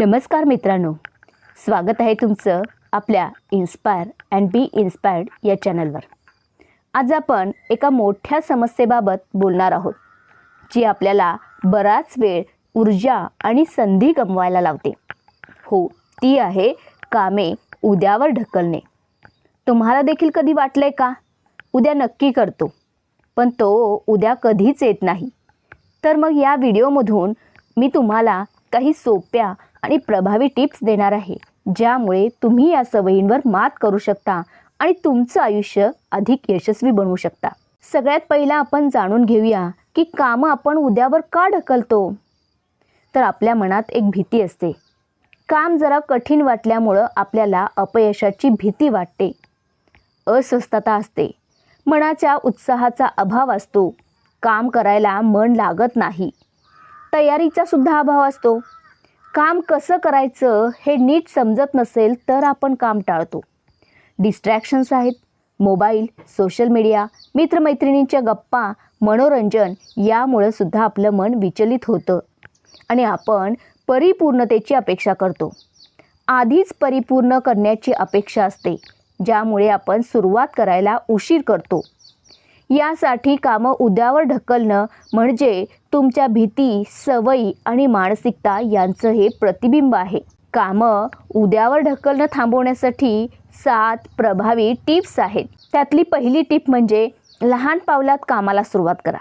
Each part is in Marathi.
नमस्कार मित्रांनो. स्वागत आहे तुमचं आपल्या इन्स्पायर अँड बी इन्स्पायर्ड या चॅनलवर आज आपण एका मोठ्या समस्येबाबत बोलणार आहोत जी आपल्याला बराच वेळ ऊर्जा आणि संधी गमवायला लावते. हो ती आहे कामे उद्यावर ढकलणे. तुम्हाला देखील कधी वाटलं आहे का? उद्या नक्की करतो पण तो उद्या कधीच येत नाही. तर मग या व्हिडिओमधून मी तुम्हाला काही सोप्या आणि प्रभावी टिप्स देणार आहे ज्यामुळे तुम्ही या सवयींवर मात करू शकता आणि तुमचं आयुष्य अधिक यशस्वी बनवू शकता. सगळ्यात पहिला आपण जाणून घेऊया की कामं आपण उद्यावर का ढकलतो. तर आपल्या मनात एक भीती असते. काम जरा कठीण वाटल्यामुळं आपल्याला अपयशाची भीती वाटते. अस्वस्थता असते. मनाच्या उत्साहाचा अभाव असतो. काम करायला मन लागत नाही. तयारीचा सुद्धा अभाव असतो. काम कसं करायचं हे नीट समजत नसेल तर आपण काम टाळतो. डिस्ट्रॅक्शन्स आहेत. मोबाईल सोशल मीडिया मित्रमैत्रिणींच्या गप्पा मनोरंजन यामुळं सुद्धा आपलं मन विचलित होतं. आणि आपण परिपूर्णतेची अपेक्षा करतो. आधीच परिपूर्ण करण्याची अपेक्षा असते ज्यामुळे आपण सुरुवात करायला उशीर करतो. यासाठी कामं उद्यावर ढकलणं म्हणजे तुमच्या भीती सवयी आणि मानसिकता यांचं हे प्रतिबिंब आहे. कामं उद्यावर ढकलणं थांबवण्यासाठी सात प्रभावी टिप्स आहेत. त्यातली पहिली टिप म्हणजे लहान पावलात कामाला सुरुवात करा.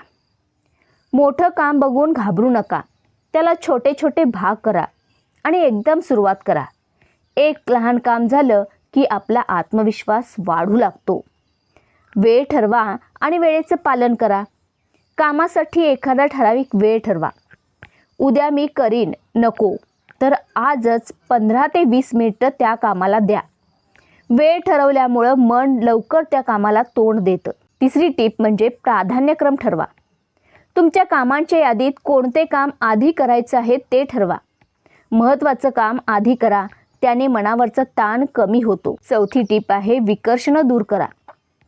मोठं काम बघून घाबरू नका. त्याला छोटे छोटे भाग करा आणि एकदम सुरुवात करा. एक लहान काम झालं की आपला आत्मविश्वास वाढू लागतो. वेळ ठरवा आणि वेळेचं पालन करा. कामासाठी एखादा ठराविक वेळ ठरवा. उद्या मी करीन नको. तर आजच पंधरा ते वीस मिनिटं त्या कामाला द्या. वेळ ठरवल्यामुळं मन लवकर त्या कामाला तोंड देतं. तिसरी टीप म्हणजे प्राधान्यक्रम ठरवा. तुमच्या कामांच्या यादीत कोणते काम आधी करायचं आहे ते ठरवा. महत्त्वाचं काम आधी करा त्याने मनावरचा ताण कमी होतो. चौथी टीप आहे विकर्षणं दूर करा.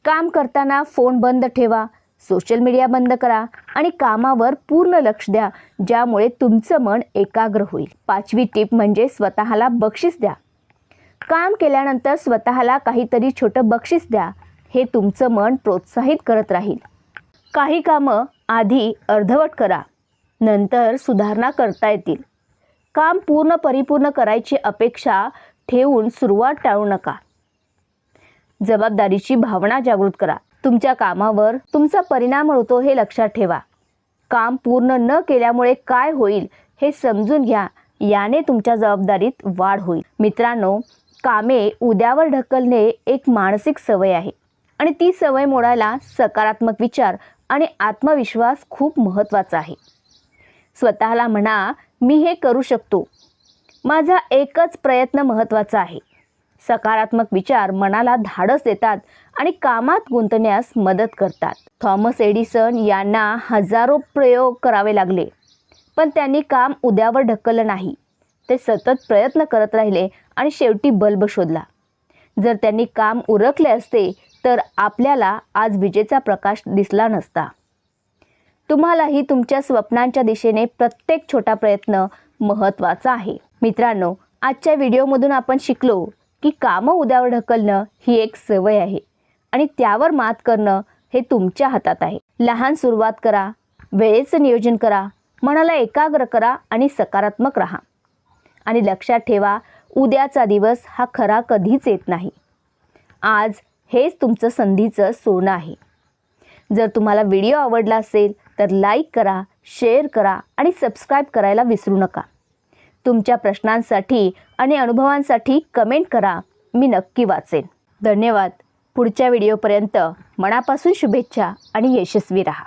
काम करताना फोन बंद ठेवा सोशल मीडिया बंद करा आणि कामावर पूर्ण लक्ष द्या ज्यामुळे तुमचं मन एकाग्र होईल. पाचवी टीप म्हणजे स्वतःला बक्षीस द्या. काम केल्यानंतर स्वतःला काहीतरी छोटं बक्षीस द्या. हे तुमचं मन प्रोत्साहित करत राहील. काही कामं आधी अर्धवट करा नंतर सुधारणा करता येतील. काम पूर्ण परिपूर्ण करायची अपेक्षा ठेवून सुरुवात टाळू नका. जबाबदारीची भावना जागृत करा. तुमच्या कामावर तुमचा परिणाम होतो हे लक्षात ठेवा. काम पूर्ण न केल्यामुळे काय होईल हे समजून घ्या. याने तुमच्या जबाबदारीत वाढ होईल. मित्रांनो कामे उद्यावर ढकलणे एक मानसिक सवय आहे आणि ती सवय मोडायला सकारात्मक विचार आणि आत्मविश्वास खूप महत्त्वाचा आहे. स्वतःला म्हणा मी हे करू शकतो. माझा एकच प्रयत्न महत्त्वाचा आहे. सकारात्मक विचार मनाला धाडस देतात आणि कामात गुंतण्यास मदत करतात. थॉमस एडिसन यांना हजारो प्रयोग करावे लागले पण त्यांनी काम उद्यावर ढकललं नाही. ते सतत प्रयत्न करत राहिले आणि शेवटी बल्ब शोधला. जर त्यांनी काम उरकले असते तर आपल्याला आज विजेचा प्रकाश दिसला नसता. तुम्हालाही तुमच्या स्वप्नांच्या दिशेने प्रत्येक छोटा प्रयत्न महत्त्वाचा आहे. मित्रांनो आजच्या व्हिडिओमधून आपण शिकलो की कामं उद्यावर ढकलणं ही एक सवय आहे. आणि त्यावर मात करणं हे तुमच्या हातात आहे. लहान सुरुवात करा वेळेचं नियोजन करा मनाला एकाग्र करा आणि सकारात्मक राहा. आणि लक्षात ठेवा उद्याचा दिवस हा खरा कधीच येत नाही. आज हेच तुमचं संधीचं सोनं आहे. जर तुम्हाला व्हिडिओ आवडला असेल तर लाईक करा शेअर करा आणि सबस्क्राईब करायला विसरू नका. तुमच्या प्रश्नांसाठी आणि अनुभवांसाठी कमेंट करा. मी नक्की वाचेन. धन्यवाद. पुढच्या व्हिडिओपर्यंत मनापासून शुभेच्छा आणि यशस्वी राहा.